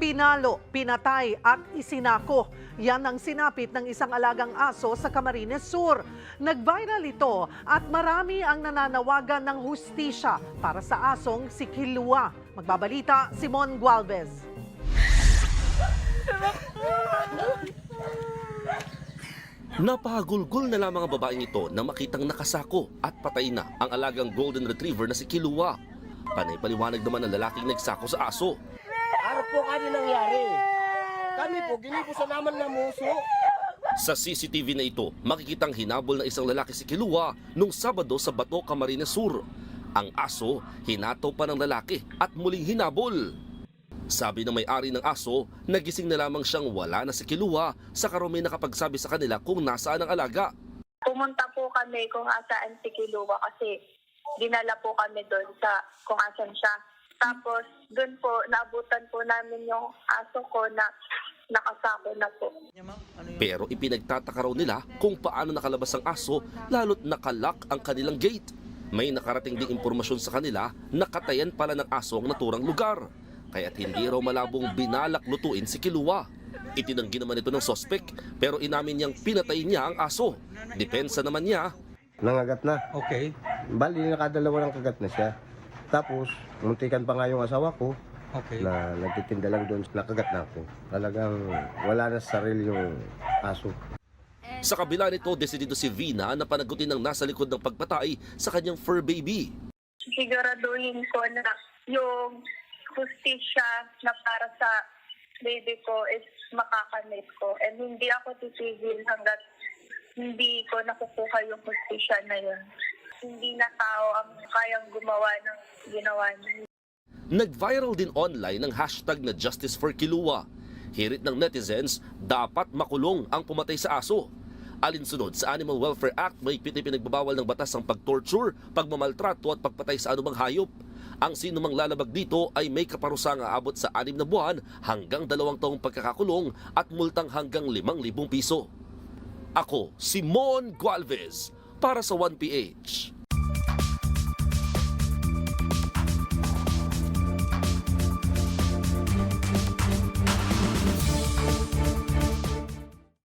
Pinalo, pinatay at isinako. Yan ang sinapit ng isang alagang aso sa Camarines Sur. Nag-viral ito at marami ang nananawagan ng hustisya para sa asong si Kilua. Magbabalita, Simon Gualvez. Napahagulgol na lamang ang babaeng ito na makitang nakasako at patay na ang alagang golden retriever na si Kilua. Panay-paliwanag naman ang lalaking nagsako sa aso. Araw po kami nangyari. Kami po, ginipusan naman ng muso. Sa CCTV na ito, makikitang hinabol na isang lalaki si Kilua nung Sabado sa Bato, Camarines Sur. Ang aso, hinato pa ng lalaki at muling hinabol. Sabi ng may-ari ng aso, nagising na lamang siyang wala na si Kilua sa karumi nakapagsabi sa kanila kung nasaan ang alaga. pumunta po kami kung asaan si Kilua kasi dinala po kami doon sa kung asan siya. Tapos doon po naabutan po namin yung aso ko na nakasako na po. Pero ipinagtataka raw nila kung paano nakalabas ang aso lalo't nakalak ang kanilang gate. May nakarating ding impormasyon sa kanila na katayan pala ng aso ang naturang lugar. Kaya't hindi raw malabong binalak lutuin si Kilua. Itinanggi naman ito ng sospek pero inamin niyang pinatay niya ang aso. Depensa naman niya, Nangagat na. Okay. Bali, nakadalawa ng kagat na siya. Tapos, muntikan pa nga yung asawa ko Okay. na nagtitinda lang doon, nakagat na ako. Talagang wala na sa sarili yung aso. sa kabila nito desidido si Vina na panagutin ang nasa likod ng pagpatay sa kanyang fur baby. Siguraduhin ko na yung justisya na para sa baby ko is makakamit ko. And hindi ako titigil hanggat hindi ko nakukuha yung justisya na yun. Hindi na tao ang kayang gumawa ng ginawa niya. Nag-viral din online ang hashtag na Justice for Kilua. Hirit ng netizens, dapat makulong ang pumatay sa aso. Alinsunod sa Animal Welfare Act, may pinagbabawal ng batas ang pagtorture, pagmamaltrato at pagpatay sa anumang hayop. Ang sinumang lalabag dito ay may kaparusang aabot sa anim na buwan hanggang dalawang taong pagkakakulong at multang hanggang limang libong piso. Ako, si Mon Gualvez, para sa 1PH.